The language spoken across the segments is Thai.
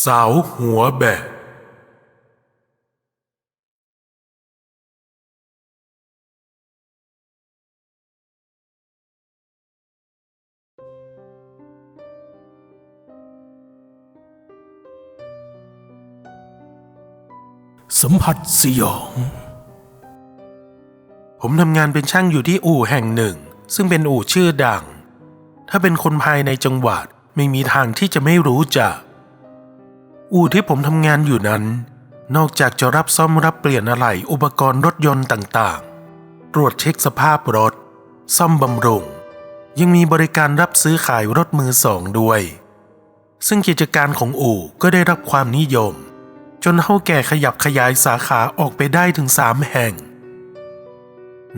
สาวหัวแบะสัมผัสสยอง ผมทำงานเป็นช่างอยู่ที่อู่แห่งหนึ่ง ซึ่งเป็นอู่ชื่อดัง ถ้าเป็นคนภายในจังหวัดไม่มีทางที่จะไม่รู้จัก อู่ที่ผมทำงานอยู่นั้น นอกจากจะรับซ่อมรับเปลี่ยนอะไหล่อุปกรณ์รถยนต์ต่างๆ ตรวจเช็คสภาพรถ ซ่อมบำรุง ยังมีบริการรับซื้อขายรถมือสองด้วย ซึ่งกิจการของอู่ก็ได้รับความนิยม จนเท่าแก่ขยับขยายสาขาออกไปได้ถึงสามแห่ง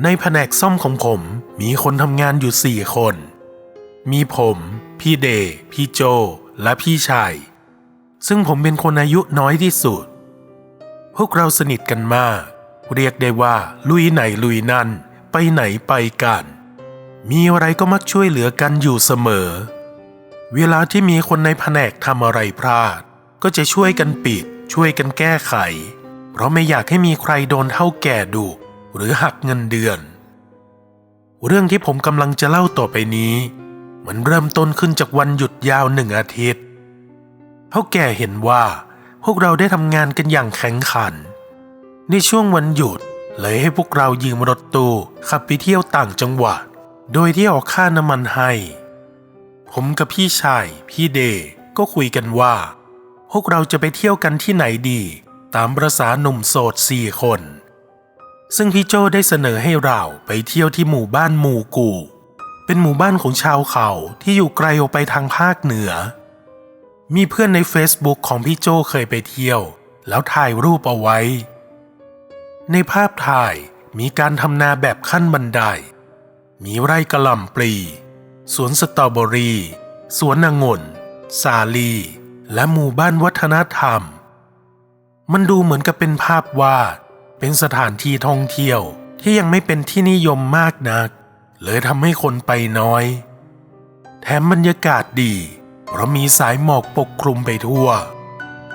ในแผนกซ่อมของผมมีคนทำงานอยู่สี่คน มีผม พี่เด พี่โจ และพี่ชาย ซึ่งผมเป็นคนอายุน้อยที่สุด พวกเราสนิทกันมาก เรียกได้ว่า ลุยไหนลุยนั่น ไปไหนไปกัน มีอะไรก็มักช่วยเหลือกันอยู่เสมอ เวลาที่มีคนในแผนกทำอะไรพลาด ก็จะช่วยกันปิด ช่วยกันแก้ไข เพราะไม่อยากให้มีใครโดนเท่าแก่ดุหรือหักเงินเดือน เรื่องที่ผมกำลังจะเล่าต่อไปนี้ มันเริ่มต้นขึ้นจากวันหยุดยาวหนึ่งอาทิตย์ เท่าแก่เห็นว่าพวกเราได้ทำงานกันอย่างแข็งขัน ในช่วงวันหยุดเลยให้พวกเรายืมรถตู้ขับไปเที่ยวต่างจังหวัด โดยที่ออกค่าน้ำมันให้ ผมกับพี่ชาย พี่เดก็คุยกันว่า พวกเราจะไปเที่ยวกันที่ไหนดี ตามประษาหนุ่มโสดสี่คน ซึ่งพี่โจได้เสนอให้เราไปเที่ยวที่หมู่บ้านหมู่กู เป็นหมู่บ้านของชาวเขาที่อยู่ไกลออกไปทางภาคเหนือ มีเพื่อนใน Facebook ของพี่โจเคยไปเที่ยว แล้วถ่ายรูปเอาไว้ ในภาพถ่ายมีการทำนาแบบขั้นบันได มีไร่กระหล่ำปลีสวนสตรอเบอรี่ สวนองุ่น สาลี และหมู่บ้านวัฒนธรรม มันดูเหมือนกับเป็นภาพวาด เป็นสถานที่ท่องเที่ยวที่ยังไม่เป็นที่นิยมมากนัก เลยทำให้คนไปน้อย แถมบรรยากาศดี เพราะมีสายหมอกปกคลุมไปทั่ว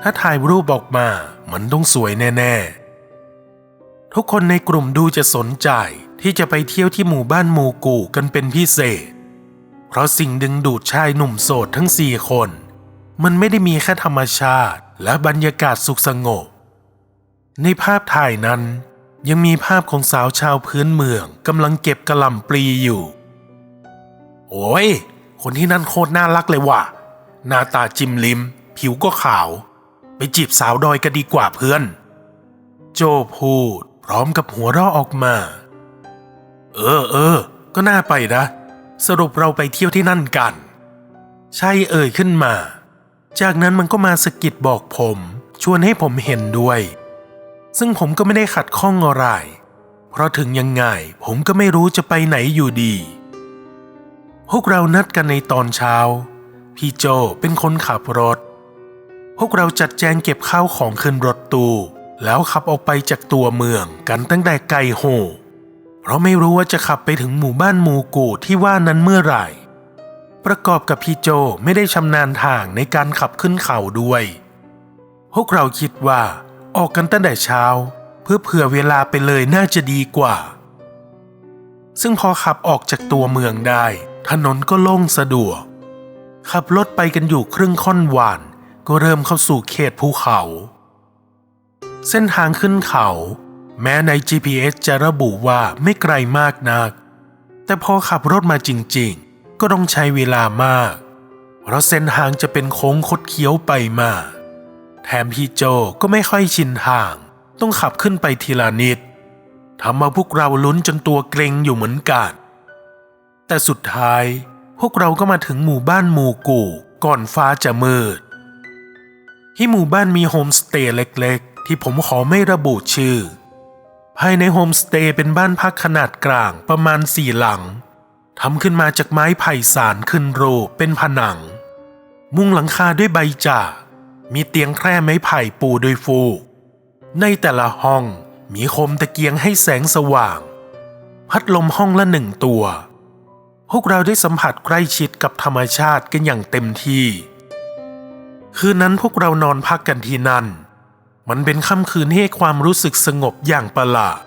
ถ้าถ่ายรูปออกมามันต้องสวยแน่ ๆ ทุกคนในกลุ่มดูจะสนใจที่จะไปเที่ยวที่หมู่บ้านหมู่กู่กันเป็นพิเศษ เพราะสิ่งดึงดูดชายหนุ่มโสดทั้งสี่คน มันไม่ได้มีแค่ธรรมชาติและบรรยากาศสุขสงบ ในภาพถ่ายนั้นยังมีภาพของสาวชาวพื้นเมืองกำลังเก็บกระหล่ำปลีอยู่ โอ้ย คนที่นั่นโคตรน่ารักเลยว่ะ หน้าตาจิมลิม ผิวก็ขาว ไปจีบสาวดอยกันดีกว่าเพื่อน โจพูด พร้อมกับหัวเราะออกมา เออเออ ก็น่าไปนะ สรุปเราไปเที่ยวที่นั่นกัน ใช่เอ่ยขึ้นมา จากนั้นมันก็มาสะกิดบอกผม ชวนให้ผมเห็นด้วย ซึ่งผมก็ไม่ได้ขัดข้องอะไร เพราะถึงยังไงผมก็ไม่รู้จะไปไหนอยู่ดีพวกเรานัดกันในตอนเช้า พี่โจเป็นคนขับรถ พวกเราจัดแจงเก็บข้าวของขึ้นรถตู้แล้วขับออกไปจากตัวเมืองกันตั้งแต่ไกลโหเพราะไม่รู้ว่าจะขับไปถึงหมู่บ้านหมู่กูที่ว่านั้นเมื่อไหร่ ประกอบกับพี่โจไม่ได้ชำนาญทางในการขับขึ้นเขาด้วย พวกเราคิดว่าออกกันตั้งแต่เช้า เพื่อเผื่อเวลาไปเลยน่าจะดีกว่า ซึ่งพอขับออกจากตัวเมืองได้ ถนนก็โล่งสะดวก ขับรถไปกันอยู่ครึ่งค่อนวาน ก็เริ่มเข้าสู่เขตภูเขา เส้นทางขึ้นเขา แม้ใน GPS จะระบุว่าไม่ไกลมากนัก แต่พอขับรถมาจริงๆ ก็ต้องใช้เวลามาก เพราะเส้นทางจะเป็นโค้งคดเคี้ยวไปมา แถมพี่โจก็ไม่ค่อยชินทาง ต้องขับขึ้นไปทีละนิดทำมาพวกเราลุ้นจนตัวเกรงอยู่เหมือนกัน แต่สุดท้าย พวกเราก็มาถึงหมู่บ้านหมู่กู่ก่อนฟ้าจะมืด ที่หมู่บ้านมีโฮมสเตย์เล็กๆ ที่ผมขอไม่ระบุชื่อ ภายในโฮมสเตย์เป็นบ้านพักขนาดกลางประมาณสี่หลังทำขึ้นมาจากไม้ไผ่สารขึ้นโรูปเป็นผนัง มุงหลังคาด้วยใบจ่ามีเตียงแคร่ไม้ไผ่ปูด้วยฟูก ในแต่ละห้องมีโคมตะเกียงให้แสงสว่าง พัดลมห้องละหนึ่งตัว พวกเราได้สัมผัสใกล้ชิดกับธรรมชาติกันอย่างเต็มที่ คืนนั้นพวกเรานอนพักกันที่นั่น มันเป็นค่ำคืนที่ให้ความรู้สึกสงบอย่างประหลาด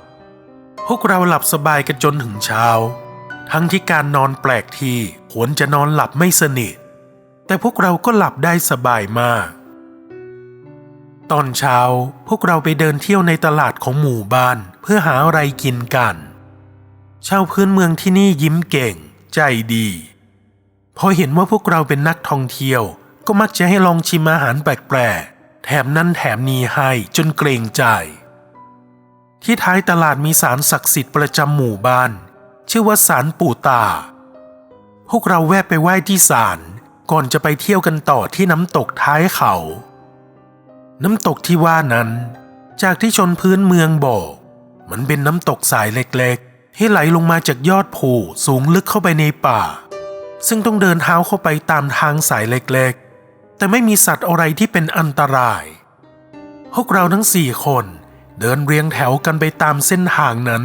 พวกเราหลับสบายกันจนถึงเช้า ทั้งที่การนอนแปลกที่ควรจะนอนหลับไม่สนิท แต่พวกเราก็หลับได้สบายมาก ตอนเช้าพวกเราไปเดินเที่ยวในตลาดของหมู่บ้านเพื่อหาอะไรกินกัน ชาวพื้นเมืองที่นี่ยิ้มเก่ง ใจดี พอเห็นว่าพวกเราเป็นนักท่องเที่ยวก็มักจะให้ลองชิมอาหารแปลกๆ แถมนั่นแถมนี้ให้จนเกรงใจ ที่ท้ายตลาดมีศาลศักดิ์สิทธิ์ประจำหมู่บ้าน ชื่อว่าศาลปู่ตา พวกเราแวะไปไหว้ที่ศาลก่อนจะไปเที่ยวกันต่อที่น้ำตกท้ายเขา น้ำตกที่ว่านั้น จากที่ชนพื้นเมืองบอกมันเป็นน้ำตกสายเล็กๆ ที่ไหลลงมาจากยอดภูสูงลึกเข้าไปในป่า ซึ่งต้องเดินเท้าเข้าไปตามทางสายเล็กๆ แต่ไม่มีสัตว์อะไรที่เป็นอันตราย พวกเราทั้งสี่คนเดินเรียงแถวกันไปตามเส้นทางนั้น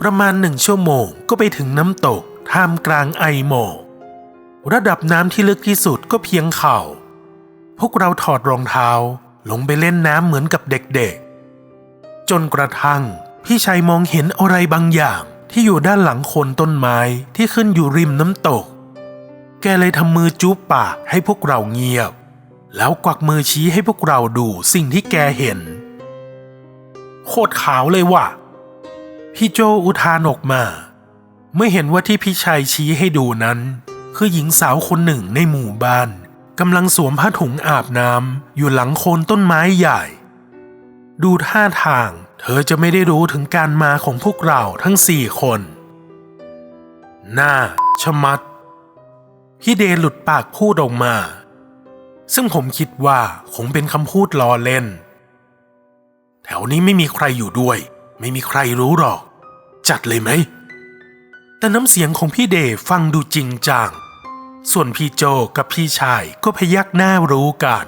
ประมาณหนึ่งชั่วโมงก็ไปถึงน้ำตกท่ามกลางไอหมอกระดับน้ำที่ลึกที่สุดก็เพียงเข่า พวกเราถอดรองเท้าลงไปเล่นน้ำเหมือนกับเด็กๆ จนกระทั่ง พี่ชายมองเห็นอะไรบางอย่างที่อยู่ด้านหลังโคนต้นไม้ที่ขึ้นอยู่ริมน้ำตก แกเลยทำมือจูบปากให้พวกเราเงียบ แล้วกวักมือชี้ให้พวกเราดูสิ่งที่แกเห็น โคตรขาวเลยว่ะ พี่โจอุทานออกมา เมื่อเห็นว่าที่พี่ชายชี้ให้ดูนั้น คือหญิงสาวคนหนึ่งในหมู่บ้านกำลังสวมผ้าถุงอาบน้ำอยู่หลังโคนต้นไม้ใหญ่ ดูท่าทาง เธอจะไม่ได้รู้ถึงการมาของพวกเราทั้งสี่คนหน้าชะมัด พี่เดหลุดปากพูดออกมา ซึ่งผมคิดว่าคงเป็นคำพูดล้อเล่น แถวนี้ไม่มีใครอยู่ด้วย ไม่มีใครรู้หรอก จัดเลยไหม แต่น้ำเสียงของพี่เดฟังดูจริงจัง ส่วนพี่โจกับพี่ชายก็พยักหน้ารู้กัน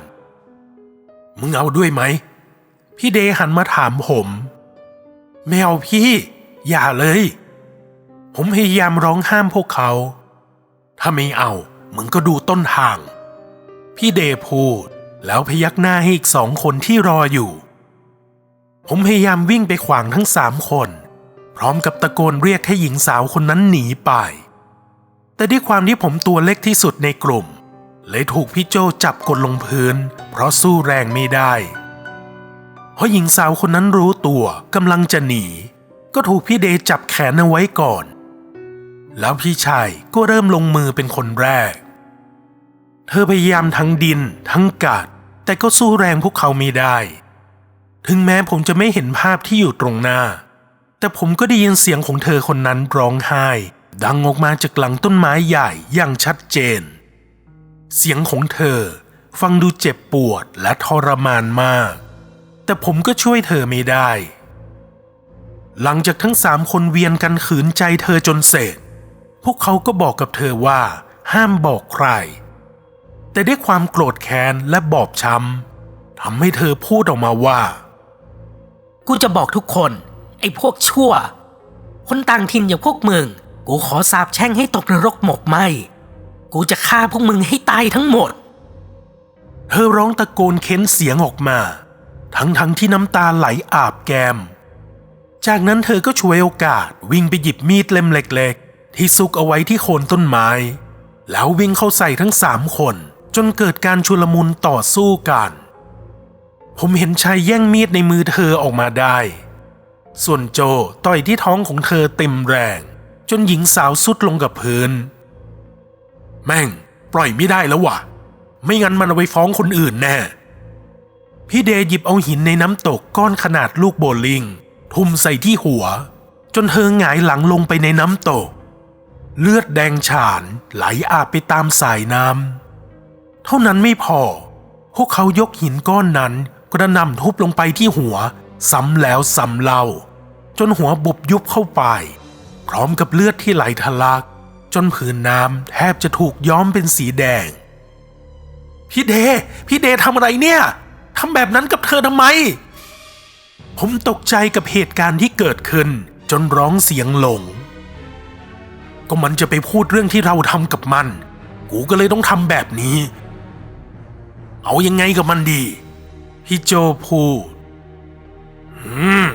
มึงเอาด้วยไหม พี่เดหันมาถามผมไม่เอาพี่ อย่าเลย ผมพยายามร้องห้ามพวกเขา ถ้าไม่เอา มึงก็ดูต้นทาง พี่เดพูดแล้วพยักหน้าให้อีกสองคนที่รออยู่ ผมพยายามวิ่งไปขวางทั้งสามคน พร้อมกับตะโกนเรียกให้หญิงสาวคนนั้นหนีไป แต่ด้วยความที่ผมตัวเล็กที่สุดในกลุ่ม เลยถูกพี่โจจับกดลงพื้น เพราะสู้แรงไม่ได้ เพราะหญิงสาวคนนั้นรู้ตัวกำลังจะหนี ก็ถูกพี่เดจับแขนเอาไว้ก่อน แล้วพี่ชายก็เริ่มลงมือเป็นคนแรก เธอพยายามทั้งดินทั้งกัดแต่ก็สู้แรงพวกเขาไม่ได้ ถึงแม้ผมจะไม่เห็นภาพที่อยู่ตรงหน้า แต่ผมก็ได้ยินเสียงของเธอคนนั้นร้องไห้ ดังออกมาจากหลังต้นไม้ใหญ่อย่างชัดเจน เสียงของเธอฟังดูเจ็บปวดและทรมานมาก แต่ผมก็ช่วยเธอไม่ได้ หลังจากทั้งสามคนเวียนกันขืนใจเธอจนเสร็จ พวกเขาก็บอกกับเธอว่า ห้ามบอกใคร แต่ด้วยความโกรธแค้นและบอบช้ำทำให้เธอพูดออกมาว่า กูจะบอกทุกคน ไอ้พวกชั่ว คนต่างถิ่นอย่างพวกมึง กูขอสาบแช่งให้ตกนรกหมกไหม กูจะฆ่าพวกมึงให้ตายทั้งหมด เธอร้องตะโกนเค้นเสียงออกมา ทั้งๆที่น้ำตาไหลอาบแก้ม จากนั้นเธอก็ช่วยโอกาสวิ่งไปหยิบมีดเล่มเล็ก ๆ ที่ซุกเอาไว้ที่โคนต้นไม้ แล้ววิ่งเข้าใส่ทั้งสามคน จนเกิดการชุลมุนต่อสู้กัน ผมเห็นชายแย่งมีดในมือเธอออกมาได้ ส่วนโจต่อยที่ท้องของเธอเต็มแรง จนหญิงสาวสุดลงกับพื้น แม่ง ปล่อยไม่ได้แล้ววะไม่งั้นมันเอาไปฟ้องคนอื่นแน่ พี่เดย์หยิบเอาหินในน้ำตกก้อนขนาดลูกโบลิ่ง ทุ่มใส่ที่หัว จนเธอหงายหลังลงไปในน้ำตก เลือดแดงฉานไหลอาบไปตามสายน้ำ เท่านั้นไม่พอ พวกเขายกหินก้อนนั้นกระหน่ำทุบลงไปที่หัว ซ้ำแล้วซ้ำเล่า จนหัวบุบยุบเข้าไป พร้อมกับเลือดที่ไหลทะลัก จนผืนน้ำแทบจะถูกย้อมเป็นสีแดง พี่เด พี่เดทำอะไรเนี่ย ทำแบบนั้นกับเธอทำไม ผมตกใจกับเหตุการณ์ที่เกิดขึ้น จนร้องเสียงหลง ก็มันจะไปพูดเรื่องที่เราทำกับมัน กูก็เลยต้องทำแบบนี้ เอายังไงกับมันดี พี่โจพูดอืม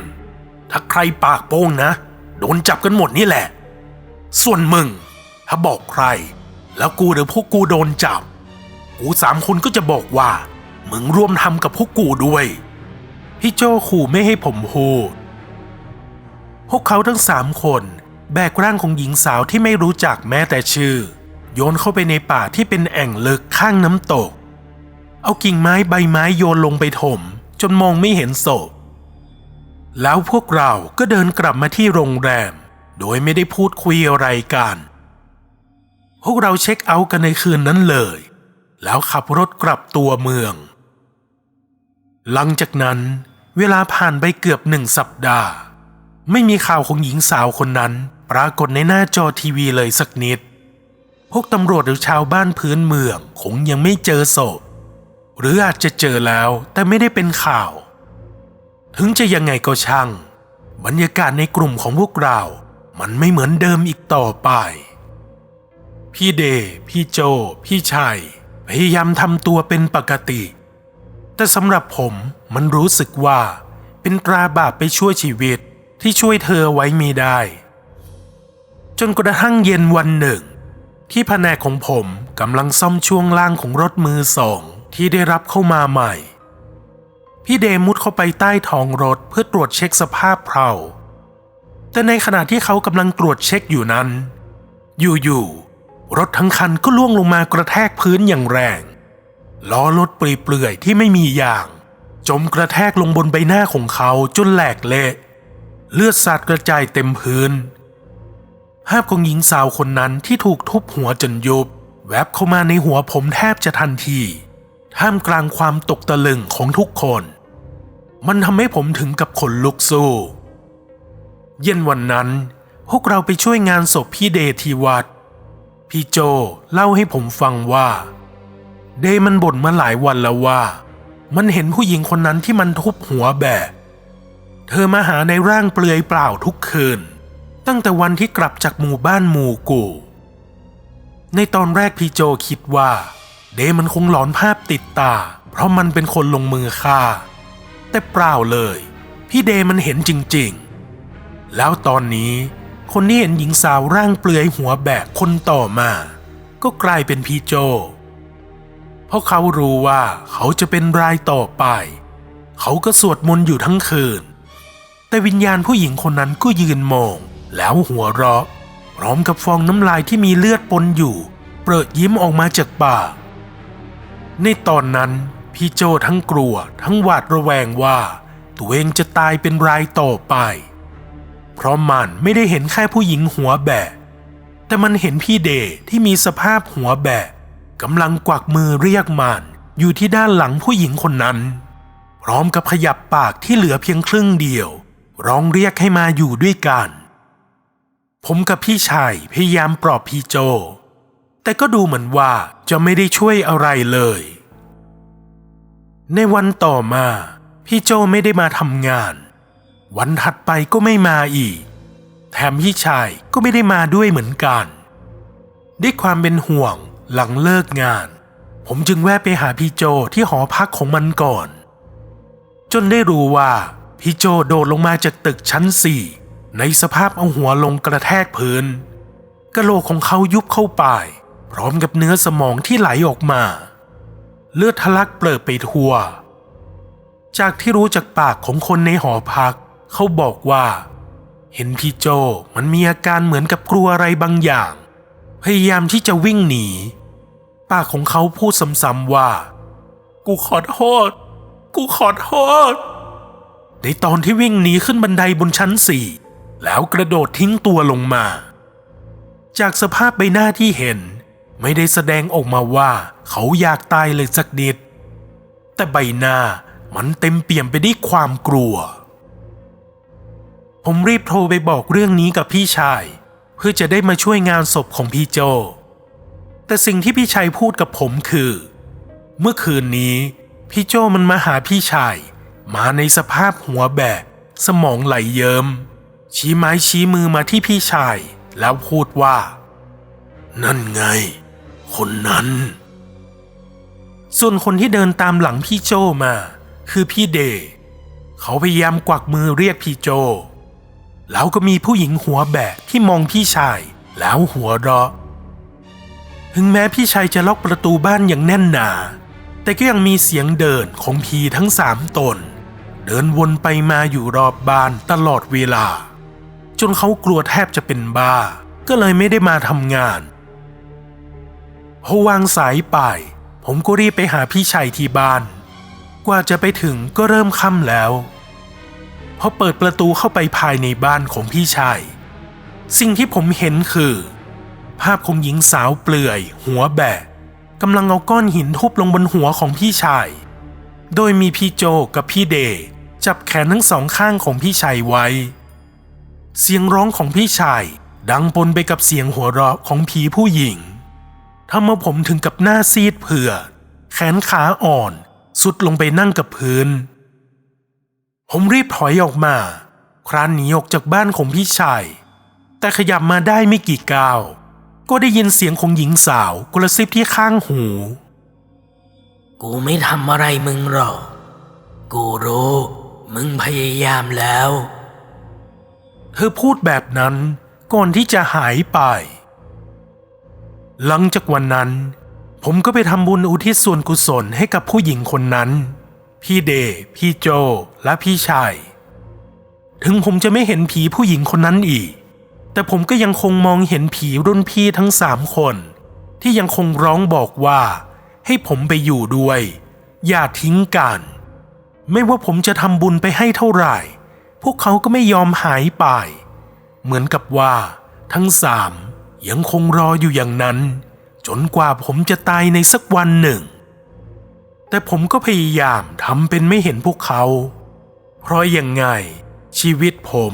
ถ้าใครปากโป้งนะ โดนจับกันหมดนี่แหละ ส่วนมึง ถ้าบอกใคร แล้วกูหรือพวกกูโดนจับ กูสามคนก็จะบอกว่า มึงร่วมทำกับพวกกูด้วย พี่โจขู่ไม่ให้ผมพูด พวกเขาทั้งสามคนแบกร่างของหญิงสาวที่ไม่รู้จักแม้แต่ชื่อ โยนเข้าไปในป่าที่เป็นแอ่งลึกข้างน้ำตก เอากิ่งไม้ใบไม้โยนลงไปถม จนมองไม่เห็นศพ แล้วพวกเราก็เดินกลับมาที่โรงแรม โดยไม่ได้พูดคุยอะไรกัน พวกเราเช็คเอาท์กันในคืนนั้นเลย แล้วขับรถกลับตัวเมือง หลังจากนั้นเวลาผ่านไปเกือบหนึ่งสัปดาห์ ไม่มีข่าวของหญิงสาวคนนั้น ปรากฏในหน้าจอทีวีเลยสักนิด พวกตำรวจหรือชาวบ้านพื้นเมืองคงยังไม่เจอศพหรืออาจจะเจอแล้วแต่ไม่ได้เป็นข่าว ถึงจะยังไงก็ช่าง บรรยากาศในกลุ่มของพวกเรา มันไม่เหมือนเดิมอีกต่อไป พี่เด พี่โจ พี่ชัยพยายามทำตัวเป็นปกติ แต่สำหรับผมมันรู้สึกว่า เป็นตราบาปไปช่วยชีวิตที่ช่วยเธอไว้ไม่ได้ จนกระทั่งเย็นวันหนึ่ง ที่แผนกของผมกำลังซ่อมช่วงล่างของรถมือสองที่ได้รับเข้ามาใหม่ พี่เดมุดเข้าไปใต้ท้องรถเพื่อตรวจเช็คสภาพเพลาแต่ในขณะที่เขากำลังตรวจเช็คอยู่นั้น อยู่ๆรถทั้งคันก็ล่วงลงมากระแทกพื้นอย่างแรง ล้อรถเปลื่อยๆที่ไม่มียาง จมกระแทกลงบนใบหน้าของเขาจนแหลกเละเลือดสาดกระจายเต็มพื้น ภาพของหญิงสาวคนนั้นที่ถูกทุบหัวจนยุบ แวบเข้ามาในหัวผมแทบจะทันที ท่ามกลางความตกตะลึงของทุกคน มันทำให้ผมถึงกับขนลุกสู้ เย็นวันนั้น พวกเราไปช่วยงานศพพี่เดที่วัดพี่โจเล่าให้ผมฟังว่า เดมันบ่นมาหลายวันแล้วว่า มันเห็นผู้หญิงคนนั้นที่มันทุบหัวแบกเธอมาหาในร่างเปลือยเปล่าทุกคืน ตั้งแต่วันที่กลับจากหมู่บ้านหมู่กู ในตอนแรกพี่โจคิดว่า เดมันคงหลอนภาพติดตา เพราะมันเป็นคนลงมือฆ่า แต่เปล่าเลย พี่เดมันเห็นจริงๆ แล้วตอนนี้คนที่เห็นหญิงสาวร่างเปลือยหัวแบกคนต่อมา ก็กลายเป็นพี่โจ เพราะเขารู้ว่าเขาจะเป็นรายต่อไป เขาก็สวดมนต์อยู่ทั้งคืน แต่วิญญาณผู้หญิงคนนั้นก็ยืนมอง แล้วหัวเราะ พร้อมกับฟองน้ำลายที่มีเลือดปนอยู่ เปิดยิ้มออกมาจากปากในตอนนั้นพี่โจทั้งกลัวทั้งหวาดระแวงว่า ตัวเองจะตายเป็นรายต่อไป เพราะมันไม่ได้เห็นแค่ผู้หญิงหัวแบกแต่มันเห็นพี่เดที่มีสภาพหัวแบก กำลังกวักมือเรียกมันอยู่ที่ด้านหลังผู้หญิงคนนั้น พร้อมกับขยับปากที่เหลือเพียงครึ่งเดียว ร้องเรียกให้มาอยู่ด้วยกัน ผมกับพี่ชายพยายามปลอบพี่โจ แต่ก็ดูเหมือนว่าจะไม่ได้ช่วยอะไรเลย ในวันต่อมา พี่โจไม่ได้มาทำงาน วันถัดไปก็ไม่มาอีก แถมพี่ชายก็ไม่ได้มาด้วยเหมือนกัน ด้วยความเป็นห่วง หลังเลิกงาน ผมจึงแวะไปหาพี่โจที่หอพักของมันก่อน จนได้รู้ว่าพี่โจโดดลงมาจากตึกชั้นสี่ในสภาพเอาหัวลงกระแทกพื้นกะโหลกของเขายุบเข้าไป พร้อมกับเนื้อสมองที่ไหลออกมา เลือดทะลักเปลือไปทั่ว จากที่รู้จากปากของคนในหอพัก เขาบอกว่า เห็นพี่โจมันมีอาการเหมือนกับกลัวอะไรบางอย่าง พยายามที่จะวิ่งหนี ปาของเขาพูดซ้ำๆว่า กูขอโทษ กูขอโทษ ในตอนที่วิ่งหนีขึ้นบันไดบนชั้นสี่แล้วกระโดดทิ้งตัวลงมา จากสภาพใบหน้าที่เห็น ไม่ได้แสดงออกมาว่าเขาอยากตายเลยสักนิด แต่ใบหน้ามันเต็มเปี่ยมไปด้วยความกลัว ผมรีบโทรไปบอกเรื่องนี้กับพี่ชาย เพื่อจะได้มาช่วยงานศพของพี่โจ แต่สิ่งที่พี่ชายพูดกับผมคือ เมื่อคืนนี้ พี่โจมันมาหาพี่ชาย มาในสภาพหัวแบกสมองไหลเยิม้มชี้ไม้ชี้มือมาที่พี่ชาย แล้วพูดว่า นั่นไง คนนั้น ส่วนคนที่เดินตามหลังพี่โจมา คือพี่เด เขาพยายามกวักมือเรียกพี่โจ แล้วก็มีผู้หญิงหัวแบกที่มองพี่ชาย แล้วหัวเราะ ถึงแม้พี่ชายจะล็อกประตูบ้านอย่างแน่นหนา แต่ก็ยังมีเสียงเดินของผีทั้งสามตน เดินวนไปมาอยู่รอบบ้านตลอดเวลา จนเขากลัวแทบจะเป็นบ้า ก็เลยไม่ได้มาทำงานพอวางสายไป ผมก็รีบไปหาพี่ชัยที่บ้าน กว่าจะไปถึงก็เริ่มค่ำแล้วพอเปิดประตูเข้าไปภายในบ้านของพี่ชาย สิ่งที่ผมเห็นคือ ภาพของหญิงสาวเปลือย หัวแบกกำลังเอาก้อนหินทุบลงบนหัวของพี่ชาย โดยมีพี่โจกับพี่เดย์จับแขนทั้งสองข้างของพี่ชายไว้ เสียงร้องของพี่ชายดังปนไปกับเสียงหัวเราะของผีผู้หญิงทำเอาผมถึงกับหน้าซีดเผือดแขนขาอ่อน สุดลงไปนั่งกับพื้น ผมรีบถอยออกมา ครานหนีออกจากบ้านของพี่ชาย แต่ขยับมาได้ไม่กี่ก้าว ก็ได้ยินเสียงของหญิงสาวกระซิบที่ข้างหู กูไม่ทำอะไรมึงหรอก กูรู้มึงพยายามแล้ว เธอพูดแบบนั้นก่อนที่จะหายไป หลังจากวันนั้น ผมก็ไปทำบุญอุทิศส่วนกุศลให้กับผู้หญิงคนนั้น พี่เดย์พี่โจ และพี่ชาย ถึงผมจะไม่เห็นผีผู้หญิงคนนั้นอีก แต่ผมก็ยังคงมองเห็นผีรุ่นพี่ทั้งสามคน ที่ยังคงร้องบอกว่า ให้ผมไปอยู่ด้วย อย่าทิ้งกัน ไม่ว่าผมจะทำบุญไปให้เท่าไหร่ พวกเขาก็ไม่ยอมหายไป เหมือนกับว่า ทั้งสามยังคงรออยู่อย่างนั้น จนกว่าผมจะตายในสักวันหนึ่ง แต่ผมก็พยายามทำเป็นไม่เห็นพวกเขา เพราะยังไงชีวิตผม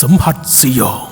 สัมผัสสยอง